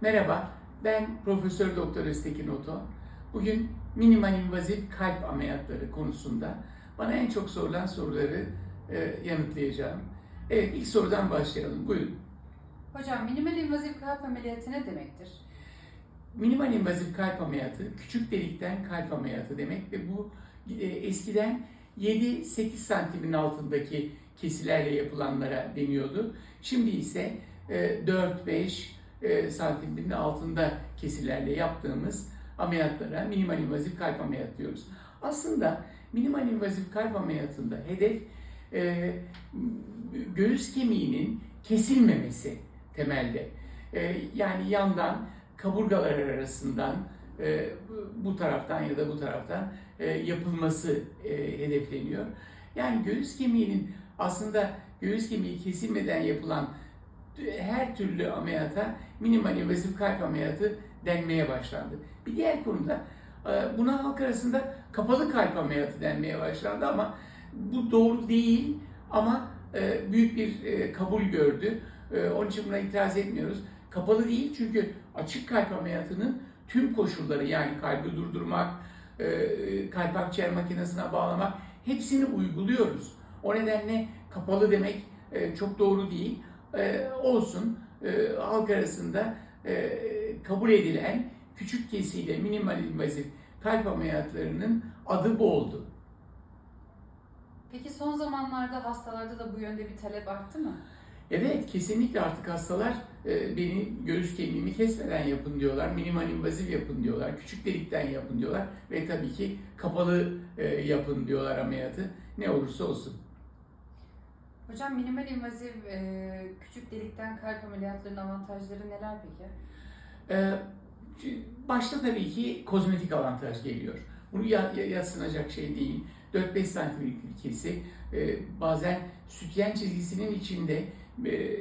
Merhaba, ben Profesör Doktor Öztekin Oto. Bugün minimal invazif kalp ameliyatları konusunda bana en çok sorulan soruları e, yanıtlayacağım. Evet, ilk sorudan başlayalım. Buyurun. Hocam minimal invazif kalp ameliyatı ne demektir? Minimal invazif kalp ameliyatı, küçük delikten kalp ameliyatı demek ve bu e, eskiden 7-8 santimin altındaki kesilerle yapılanlara deniyordu. Şimdi ise e, 4-5 e, santimin altında kesilerle yaptığımız ameliyatlara minimal invazif kalp ameliyatı diyoruz. Aslında minimal invazif kalp ameliyatında hedef e, göğüs kemiğinin kesilmemesi temelde. E, yani yandan kaburgalar arasından e, bu taraftan ya da bu taraftan e, yapılması e, hedefleniyor. Yani göğüs kemiğinin aslında göğüs kemiği kesilmeden yapılan her türlü ameliyata minimal invazif kalp ameliyatı denmeye başlandı. Bir diğer konuda e, buna halk arasında kapalı kalp ameliyatı denmeye başlandı ama bu doğru değil ama e, büyük bir e, kabul gördü. Onun için buna itiraz etmiyoruz. Kapalı değil çünkü açık kalp ameliyatının tüm koşulları yani kalbi durdurmak, kalp akciğer makinesine bağlamak hepsini uyguluyoruz. O nedenle kapalı demek çok doğru değil. E, Olsun e, halk arasında e, kabul edilen küçük kesiyle minimal invazif kalp ameliyatlarının adı bu oldu. Peki son zamanlarda hastalarda da bu yönde bir talep arttı mı? Evet, kesinlikle artık hastalar e, beni göğüs kemiğimi kesmeden yapın diyorlar, minimal invazif yapın diyorlar, küçük delikten yapın diyorlar ve tabii ki kapalı e, yapın diyorlar ameliyatı. Ne olursa olsun. Hocam minimal invazif e, küçük delikten kalp ameliyatlarının avantajları neler peki? E, başta tabii ki kozmetik avantaj geliyor. Bunu ya- ya- yatsınacak şey değil. 4-5 santimlik bir kesi. E, bazen sütyen çizgisinin içinde e,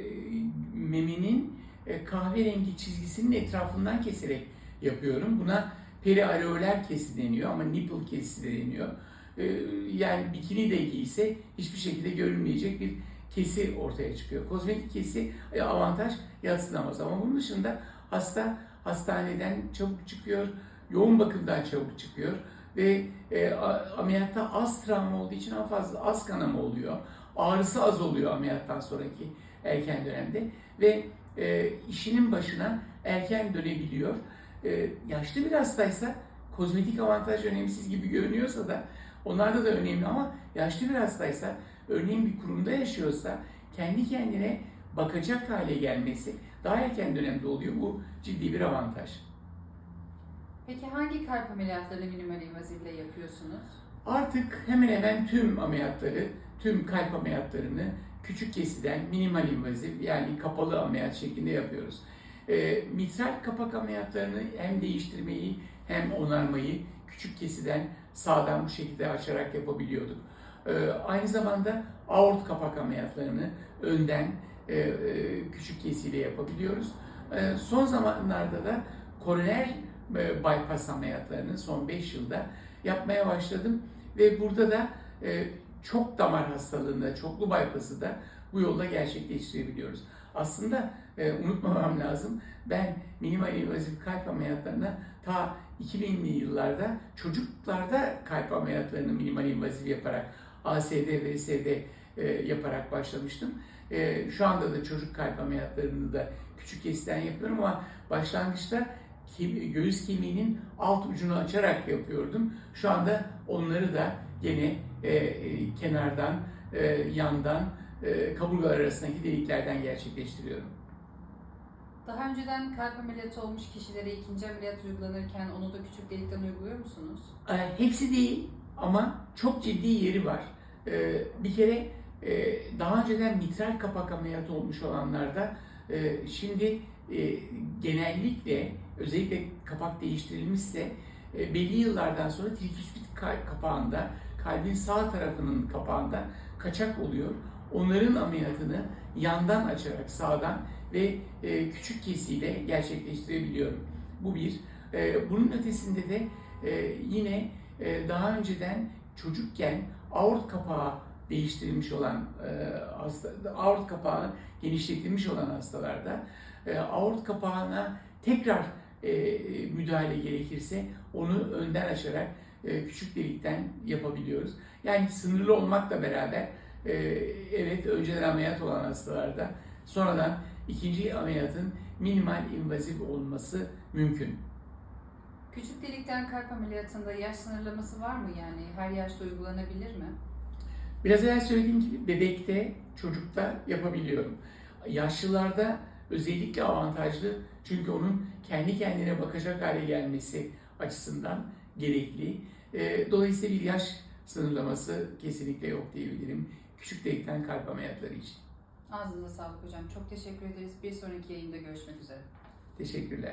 meminin e, kahverengi çizgisinin etrafından keserek yapıyorum. Buna periareoler kesi deniyor ama nipple kesi de deniyor. E, yani bikini de giyse hiçbir şekilde görünmeyecek bir kesi ortaya çıkıyor. Kozmetik kesi e, avantaj yatsınamaz ama bunun dışında hasta hastaneden çabuk çıkıyor, yoğun bakımdan çabuk çıkıyor ve e, ameliyatta az travma olduğu için daha fazla az kanama oluyor. Ağrısı az oluyor ameliyattan sonraki erken dönemde ve e, işinin başına erken dönebiliyor. E, yaşlı bir hastaysa kozmetik avantaj önemsiz gibi görünüyorsa da onlarda da önemli ama yaşlı bir hastaysa örneğin bir kurumda yaşıyorsa kendi kendine bakacak hale gelmesi daha erken dönemde oluyor. Bu ciddi bir avantaj. Peki hangi kalp ameliyatlarını minimal invazifle yapıyorsunuz? Artık hemen hemen tüm ameliyatları, tüm kalp ameliyatlarını küçük kesiden minimal invazif yani kapalı ameliyat şeklinde yapıyoruz. E, mitral kapak ameliyatlarını hem değiştirmeyi hem onarmayı küçük kesiden sağdan bu şekilde açarak yapabiliyorduk. E, aynı zamanda aort kapak ameliyatlarını önden e, e, küçük kesiyle yapabiliyoruz. E, son zamanlarda da koroner e, bypass ameliyatlarını son 5 yılda yapmaya başladım ve burada da e, çok damar hastalığında, çoklu bypass'ı da bu yolda gerçekleştirebiliyoruz. Aslında e, unutmamam lazım, ben minimal invazif kalp ameliyatlarına ta 2000'li yıllarda çocuklarda kalp ameliyatlarını minimal invazif yaparak ASD, VSD e, yaparak başlamıştım. E, şu anda da çocuk kalp ameliyatlarını da küçük kesiden yapıyorum ama başlangıçta kemi- göğüs kemiğinin alt ucunu açarak yapıyordum. Şu anda onları da gene e, e, kenardan, e, yandan, e, kaburgalar arasındaki deliklerden gerçekleştiriyorum. Daha önceden kalp ameliyatı olmuş kişilere ikinci ameliyat uygulanırken onu da küçük delikten uyguluyor musunuz? E, hepsi değil ama çok ciddi yeri var. E, bir kere e, daha önceden mitral kapak ameliyatı olmuş olanlarda e, şimdi e, genellikle özellikle kapak değiştirilmişse e, belli yıllardan sonra triküspit ka- kapağında kalbin sağ tarafının kapağında kaçak oluyor. Onların ameliyatını yandan açarak sağdan ve e, küçük kesiyle gerçekleştirebiliyorum. Bu bir. E, bunun ötesinde de e, yine e, daha önceden çocukken aort kapağı değiştirilmiş olan e, hasta, aort kapağı genişletilmiş olan hastalarda e, aort kapağına tekrar e, müdahale gerekirse onu önden açarak e, küçük delikten yapabiliyoruz. Yani sınırlı olmakla beraber e, evet önceden ameliyat olan hastalarda sonradan ikinci ameliyatın minimal invazif olması mümkün. Küçük delikten kalp ameliyatında yaş sınırlaması var mı yani? Her yaşta uygulanabilir mi? Biraz evvel söylediğim gibi bebekte, çocukta yapabiliyorum. Yaşlılarda özellikle avantajlı çünkü onun kendi kendine bakacak hale gelmesi açısından gerekli. Ee, Dolayısıyla bir yaş sınırlaması kesinlikle yok diyebilirim. Küçük delikten kalp ameliyatları için. Ağzınıza sağlık hocam. Çok teşekkür ederiz. Bir sonraki yayında görüşmek üzere. Teşekkürler.